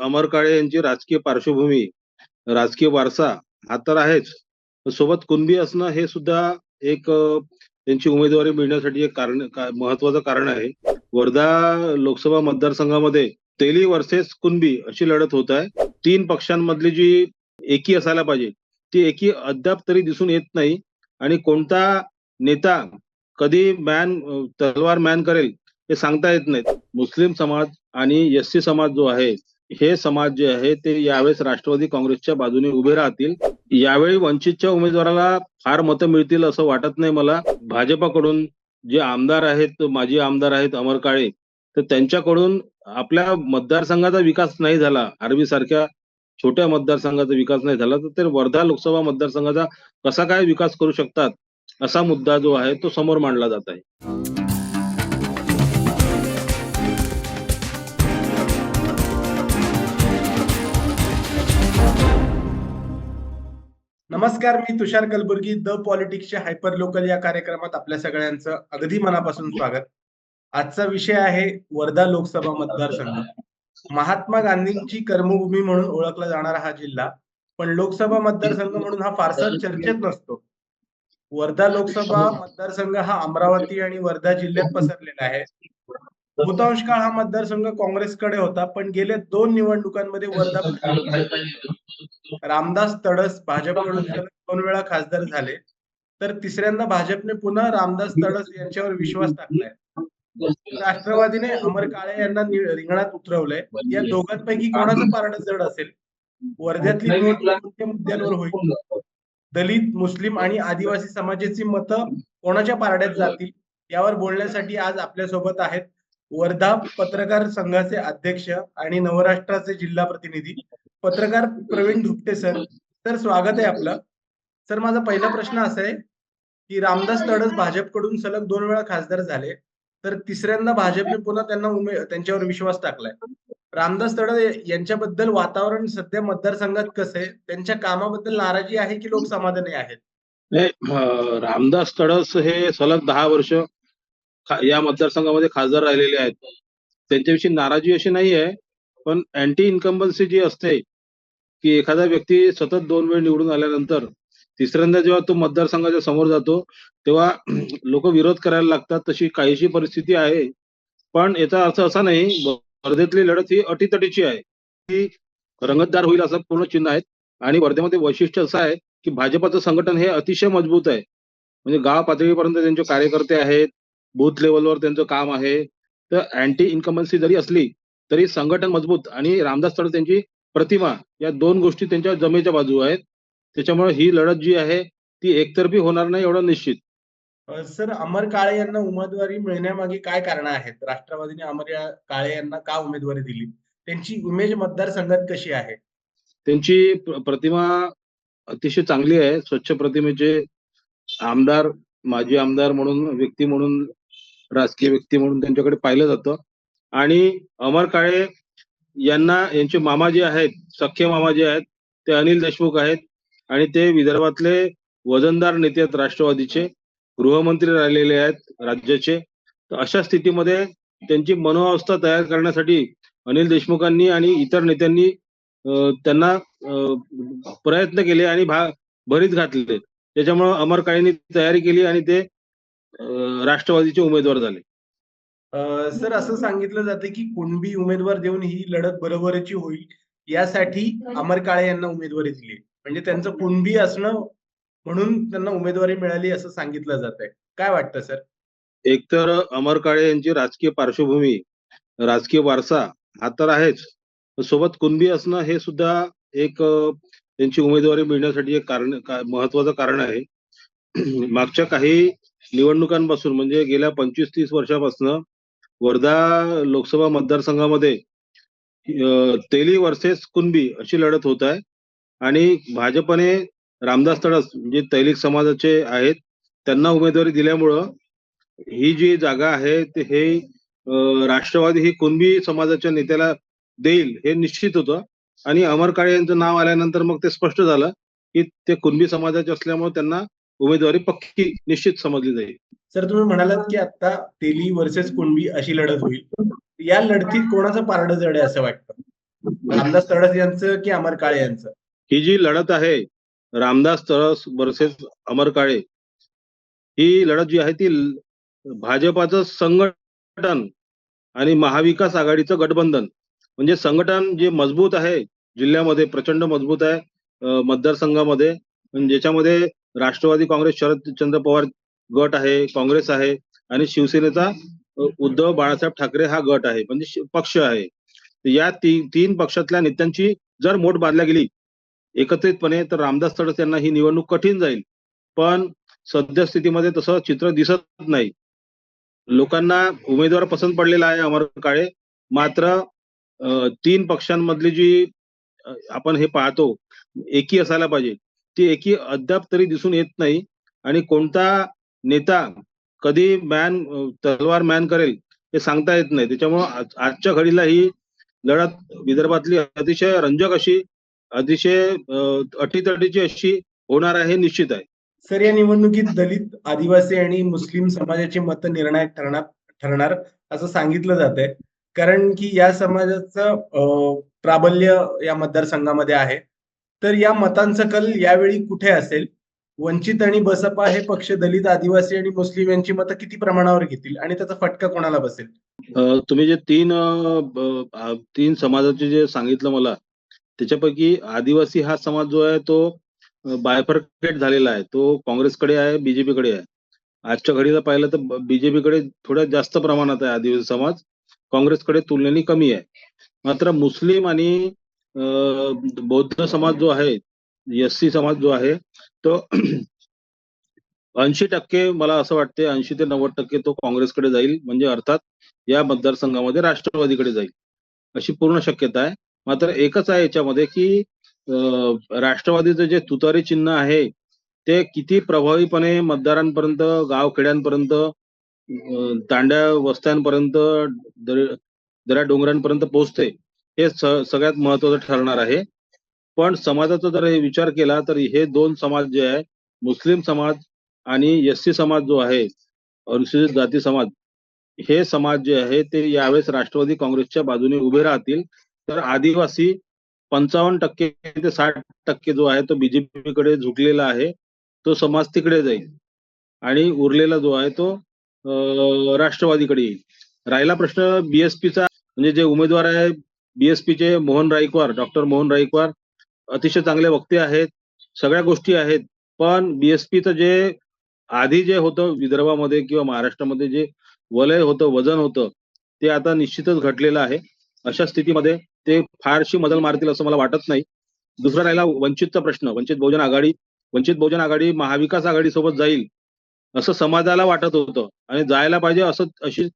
अमर काळे यांची राजकीय पार्श्वभूमी, राजकीय वारसा हा तर आहेच. सोबत कुणबी असणं हे सुद्धा एक त्यांची उमेदवारी मिळण्यासाठी एक कारण महत्वाचं कारण आहे. वर्धा लोकसभा मतदारसंघामध्ये तेली वर्सेस कुणबी अशी लढत होत आहे. तीन पक्षांमधली जी एकी असायला पाहिजे, ती एकी अद्याप तरी दिसून येत नाही आणि कोणता नेता कधी मॅन तलवार मॅन करेल हे सांगता येत नाहीत. मुस्लिम समाज आणि एस-सी समाज जो आहे, हे समाज जे आहे ते यावेळेस राष्ट्रवादी काँग्रेसच्या बाजूने उभे राहतील. यावेळी वंचितच्या उमेदवाराला फार मतं मिळतील असं वाटत नाही मला. भाजपाकडून जे आमदार आहेत, माजी आमदार आहेत अमर काळे, तर त्यांच्याकडून आपल्या मतदारसंघाचा विकास नाही झाला. आर्वीसारख्या छोट्या मतदारसंघाचा विकास नाही झाला, तर ते वर्धा लोकसभा मतदारसंघाचा कसा काय विकास करू शकतात, असा मुद्दा जो आहे तो समोर मांडला जात आहे. नमस्कार मी तुषार कलबुर्गी द पॉलिटिक्सच्या हायपर लोकल या कार्यक्रमात आपल्या सगळ्यांचं अगदी मनापासून स्वागत. आजचा विषय आहे वर्धा लोकसभा मतदारसंघ. महात्मा गांधींची कर्मभूमी म्हणून ओळखला जाणारा हा जिल्हा पण लोकसभा मतदारसंघ म्हणून हा फारसा चर्चेत नसतो. वर्धा लोकसभा मतदारसंघ हा अमरावती आणि वर्धा जिल्ह्यात पसरलेला आहे. बहुतांश काळ हा मतदारसंघ काँग्रेसकडे होता पण गेल्या दोन निवडणुकांमध्ये वर्धा रामदास तडस भाजपकडून दोन वेळा. खासदार झाले. तर तिसऱ्यांदा भाजपने पुन्हा रामदास तडस यांच्यावर विश्वास टाकलाय. राष्ट्रवादीने अमर काळे यांना रिंगणात उतरवलंय. या दोघांपैकी कोणाचं पारड जड असेल? वर्ध्यातली निवडणूक मुद्द्यांवर होईल. दलित मुस्लिम आणि आदिवासी समाजाची मतं कोणाच्या पारड्यात जातील? यावर बोलण्यासाठी आज आपल्यासोबत आहेत वर्धा पत्रकार संघाचे अध्यक्ष आणि नवराष्ट्राचे जिल्हा प्रतिनिधी पत्रकार प्रवीण धुपटे सर. सर स्वागत आहे आपलं. सर माझा पहिला प्रश्न असा आहे की रामदास तडस भाजपकडून सलग दोन वेळा खासदार झाले. तर तिसऱ्यांदा भाजपने पुन्हा त्यांना उमे त्यांच्यावर विश्वास टाकलाय. रामदास तडस यांच्याबद्दल वातावरण सध्या मतदारसंघात कसं आहे? त्यांच्या कामाबद्दल नाराजी आहे की लोक समाधानी आहेत रामदास तडस हे सलग दहा वर्ष या मतदारसंघामध्ये खासदार राहिलेले आहेत. त्यांच्याविषयी नाराजी अशी नाही आहे पण अँटी इन्कम्बन्सी जी असते की एखादा व्यक्ती सतत दोन वेळ निवडून आल्यानंतर तिसऱ्यांदा जेव्हा तो मतदारसंघाच्या समोर जातो तेव्हा लोक विरोध करायला लागतात तशी काहीशी परिस्थिती आहे. पण याचा अर्थ असा नाही वर्धेतली लढत ही अटीतटीची आहे ती रंगतदार होईल असं पूर्ण चिन्ह आहेत. आणि वर्धेमध्ये वैशिष्ट्य असं आहे की भाजपचं संघटन हे अतिशय मजबूत आहे. म्हणजे गाव पातळीपर्यंत त्यांचे कार्यकर्ते आहेत बूथ लेवलवर त्यांचं काम आहे. तर अँटी इन्कम्बन्सी जरी असली तरी संघटन मजबूत आणि रामदास तडस त्यांची प्रतिमा या दोन गोष्टी त्यांच्या जमेच्या बाजू आहेत. त्याच्यामुळे ही लढत जी आहे ती एकतर्फी होणार नाही एवढं निश्चित. सर अमर काळे यांना उमेदवारी मिळण्यामागे काय कारण आहेत? राष्ट्रवादीने अमर या- काळे यांना का उमेदवारी दिली? त्यांची इमेज मतदारसंघात कशी आहे? त्यांची प्र- प्रतिमा अतिशय चांगली आहे. स्वच्छ प्रतिमेचे आमदार माजी आमदार म्हणून व्यक्ती म्हणून राजकीय व्यक्ती म्हणून त्यांच्याकडे पाहिलं जातं. आणि अमर काळे यांना यांचे मामा जे आहेत सख्खे मामा जे आहेत ते अनिल देशमुख आहेत. आणि ते विदर्भातले वजनदार नेते आहेत राष्ट्रवादीचे गृहमंत्री राहिलेले आहेत राज्याचे. तर अशा स्थितीमध्ये त्यांची मनोअवस्था तयार करण्यासाठी अनिल देशमुखांनी आणि इतर नेत्यांनी त्यांना प्रयत्न केले आणि भा भरीत घातले. त्याच्यामुळे अमर काळेंनी तयारी केली आणि ते राष्ट्रवादीचे उमेदवार झाले सर असं सांगितलं जातं की कुणबी उमेदवार देऊन ही लढत बरोबरीची होईल यासाठी अमर काळे यांना उमेदवारी दिली म्हणजे त्यांचं कुणबी असणं म्हणून त्यांना उमेदवारी मिळाली असं सांगितलं जात आहे काय वाटतं सर एकतर अमर काळे यांची राजकीय पार्श्वभूमी, राजकीय वारसा हा तर आहेच. सोबत कुणबी असणं हे सुद्धा एक त्यांची उमेदवारी मिळण्यासाठी एक कारण का महत्वाचं कारण आहे. मागच्या काही निवडणुकांपासून म्हणजे गेल्या पंचवीस तीस वर्षापासून वर्धा लोकसभा मतदारसंघामध्ये तेली वर्सेस कुणबी अशी लढत होत आहे. आणि भाजपने रामदास तडस जे तैलिक समाजाचे आहेत त्यांना उमेदवारी दिल्यामुळं ही जी जागा आहे ते हे राष्ट्रवादी ही कुणबी समाजाच्या नेत्याला देईल हे निश्चित होतं. आणि अमर काळे यांचं नाव आल्यानंतर मग ते स्पष्ट झालं की ते कुणबी समाजाचे असल्यामुळे त्यांना उमेदवारी पक्की निश्चित समजली जाईल. सर तुम्ही म्हणालात की आता तेली वर्सेस कुणबी अशी लढत होईल. या लढतीत कोणाचं पारडं जड आहे असं वाटतं? रामदास तडस यांचं की अमर काळे यांचं? ही जी लढत आहे रामदास तळस वर्सेस अमर काळे ही लढत जी आहे ती भाजपाचं संघटन आणि महाविकास आघाडीचं गठबंधन. म्हणजे संघटन जे मजबूत आहे जिल्ह्यामध्ये प्रचंड मजबूत आहे मतदारसंघामध्ये ज्याच्यामध्ये राष्ट्रवादी काँग्रेस शरदचंद्र पवार गट आहे काँग्रेस आहे आणि शिवसेनेचा उद्धव बाळासाहेब ठाकरे हा गट आहे म्हणजे पक्ष आहे. या ती, तीन पक्षातल्या नेत्यांची जर मोठ बांधल्या गेली एकत्रितपणे तर रामदास तडस यांना ही निवडणूक कठीण जाईल. पण सद्यस्थितीमध्ये तसं चित्र दिसत नाही. लोकांना उमेदवार पसंत पडलेला आहे अमर काळे. मात्र तीन पक्षांमधली जी आपण हे पाहतो एकी असायला पाहिजे. ती एकी अद्याप तरी दिसून येत नाही. आणि कोणता नेता कधी मॅन तलवार मॅन करेल हे सांगता येत नाही. त्याच्यामुळं आजच्या घडीला ही लढत विदर्भातली अतिशय रंजक अशी अतिशय अटीतटीची अशी होणार आहे हे निश्चित आहे. सर या निवडणुकीत दलित आदिवासी आणि मुस्लिम समाजाची मत निर्णायक ठरणार ठरणार असं सांगितलं जात आहे कारण की या समाजाचं प्राबल्य या मतदारसंघामध्ये आहे. तर या मतांचा कल यावेळी कुठे असेल? वंचित आणि बसपा हे पक्ष दलित आदिवासी आणि मुस्लिम यांची मतं किती प्रमाणावर घेतील? आणि त्याचा फटका कोणाला बसेल? तुम्ही जे तीन तीन समाजाचे जे सांगितलं मला त्याच्यापैकी आदिवासी हा समाज जो आहे तो बायफर्केट झालेला आहे. तो काँग्रेसकडे आहे बीजेपीकडे आहे. आजच्या घडीला पाहिलं तर बीजेपीकडे थोड्या जास्त प्रमाणात आहे आदिवासी समाज. काँग्रेसकडे तुलनेने कमी आहे. मात्र मुस्लिम आणि बौद्ध समाज जो आहे एस सी समाज जो आहे तो ऐंशी टक्के मला असं वाटते ऐंशी ते नव्वद टक्के तो काँग्रेसकडे जाईल. म्हणजे अर्थात या मतदारसंघामध्ये राष्ट्रवादीकडे जाईल. अशी पूर्ण शक्यता आहे. मात्र एकच आहे याच्यामध्ये की राष्ट्रवादीचं जे तुतारी चिन्ह आहे ते किती प्रभावीपणे मतदारांपर्यंत गावखेड्यांपर्यंत तांड्या वस्त्यांपर्यंत दर- दऱ्या डोंगरांपर्यंत पोहोचते हे सगळ्यात महत्वाचं ठरणार आहे. पण समाजाचा जर हे विचार केला तर हे दोन समाज जे आहे मुस्लिम समाज आणि एस सी समाज जो आहे अनुसूचित जाती समाज हे समाज जे आहे ते यावेळेस राष्ट्रवादी काँग्रेसच्या बाजूने उभे राहतील. तर आदिवासी पंचावन्न टक्के ते साठ टक्के जो आहे तो बीजेपीकडे झुकलेला आहे तो समाज तिकडे जाईल. आणि उरलेला जो आहे तो राष्ट्रवादीकडे येईल. राहिला प्रश्न बीएसपीचा म्हणजे जे उमेदवार आहे बीएसपीचे मोहन राईकवार डॉक्टर मोहन राईकवार अतिशय चांगले वक्ते आहेत सगळ्या गोष्टी आहेत पण बीएसपीचं जे आधी जे होतं विदर्भामध्ये किंवा महाराष्ट्रामध्ये जे वलय होतं वजन होतं ते आता निश्चितच घटलेलं आहे. अशा स्थितीमध्ये ते फारशी मदल मारतील असं मला वाटत नाही. दुसरा राहिला वंचितचा प्रश्न वंचित बहुजन आघाडी वंचित बहुजन आघाडी महाविकास आघाडी सोबत जाईल असं समाजाला वाटत होतं आणि जायला पाहिजे असं अशी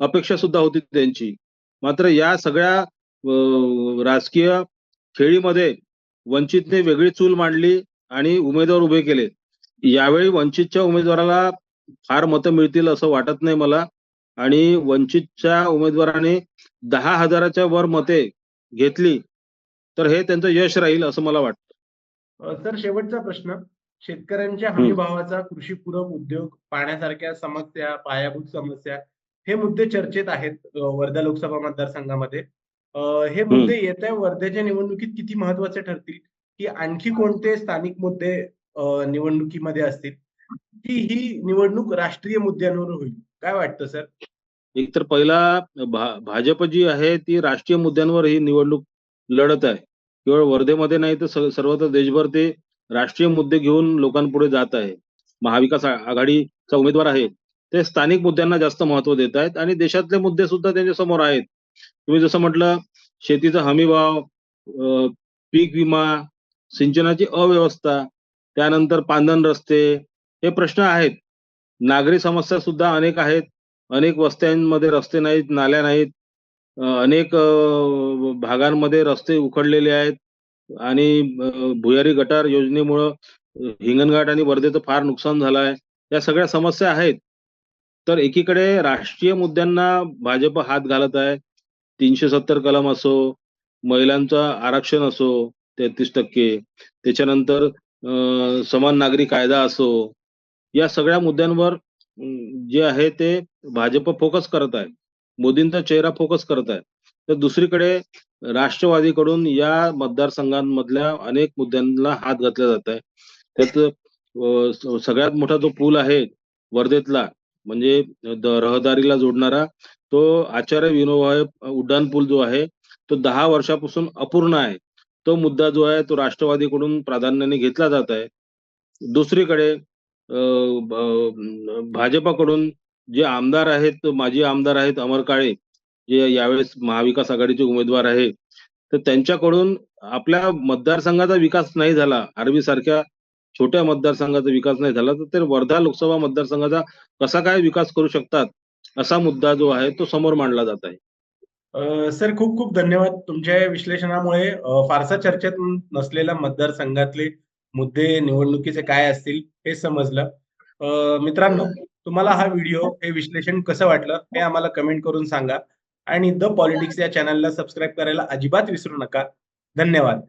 अपेक्षा सुद्धा होती त्यांची. मात्र या सगळ्या राजकीय खेळीमध्ये वंचितने वेगळी चूल मांडली आणि उमेदवार उभे केले. यावेळी वंचितच्या उमेदवाराला फार मतं मिळतील असं वाटत नाही मला. आणि वंचितच्या उमेदवाराने दहा हजाराच्या वर मते घेतली तर हे त्यांचं यश राहील असं मला वाटतं. सर शेवटचा प्रश्न. शेतकऱ्यांच्या हमी भावाचा कृषीपूरक उद्योग पाण्यासारख्या समस्या पायाभूत समस्या हे मुद्दे चर्चेत आहेत वर्धा लोकसभा मतदारसंघामध्ये. हे मुद्दे येत्या वर्ध्याच्या निवडणुकीत किती महत्त्वाचे ठरतील? की आणखी कोणते स्थानिक मुद्दे निवडणुकीमध्ये असतील? की ही निवडणूक राष्ट्रीय मुद्द्यांवर होईल? काय वाटतं सर? एकतर पहिला भा- भाजप जी आहे ती राष्ट्रीय मुद्द्यांवर ही निवडणूक लढत आहे. केवळ वर्धेमध्ये नाही तर सर्वत्र देशभर ते राष्ट्रीय मुद्दे घेऊन लोकांपुढे जात आहे. महाविकास आघाडीचा उमेदवार आहे. ते स्थानिक मुद्द्यांना जास्त महत्त्व देत आहेत आणि देशातले मुद्दे सुद्धा त्यांच्यासमोर आहेत. तुम्ही जसं म्हटलं शेतीचा हमीभाव पीक विमा सिंचनाची अव्यवस्था त्यानंतर पांदन रस्ते हे प्रश्न आहेत. नागरी समस्या सुद्धा अनेक आहेत. अनेक वस्त्यांमध्ये रस्ते नाहीत नाल्या नाहीत. अनेक भागांमध्ये रस्ते उखडलेले आहेत. आणि भुयारी गटार योजनेमुळं हिंगणघाट आणि वर्धेचं फार नुकसान झालं आहे. या सगळ्या समस्या आहेत. तर एकीकडे राष्ट्रीय मुद्द्यांना भाजप हात घालत आहे. तीनशे सत्तर कलम असो महिलांचं आरक्षण असो तेहतीस टक्के. त्याच्यानंतर समान नागरी कायदा असो या सगळ्या मुद्द्यांवर जे आहे ते भाजप फोकस करत आहे. मोदींचा चेहरा फोकस करत आहे. तर दुसरीकडे राष्ट्रवादीकडून या मतदारसंघांमधल्या अनेक मुद्द्यांना हात घातला जात आहे त्यात सगळ्यात मोठा जो पूल आहे वर्धेतला म्हणजे रहदारीला जोडणारा तो आचार्य विनोबा उड्डाण पूल जो आहे तो दहा वर्षापासून अपूर्ण आहे. तो मुद्दा जो आहे तो राष्ट्रवादीकडून प्राधान्याने घेतला जात आहे. दुसरीकडे भाजपाकडून जे आमदार आहेत माजी आमदार आहेत अमर काळे जे यावेळेस महाविकास आघाडीचे उमेदवार आहे तर त्यांच्याकडून आपल्या मतदारसंघाचा विकास नाही झाला. आर्वी सारख्या छोट्या मतदारसंघाचा विकास नाही झाला तर ते वर्धा लोकसभा मतदारसंघाचा कसा काय विकास करू शकतात असा मुद्दा जो आहे तो समोर मांडला जात आहे. सर खूप खूप धन्यवाद तुमच्या विश्लेषणामुळे. फारसा चर्चेत नसलेल्या मतदारसंघातले मुद्दे निवडणुकीचे काय असतील हे समजलं. मित्रांनो तुम्हाला हा व्हिडिओ हे विश्लेषण कसं वाटलं हे आम्हाला कमेंट करून सांगा. आणि द पॉलिटिक्स या चॅनलला सबस्क्राईब करायला अजिबात विसरू नका. धन्यवाद.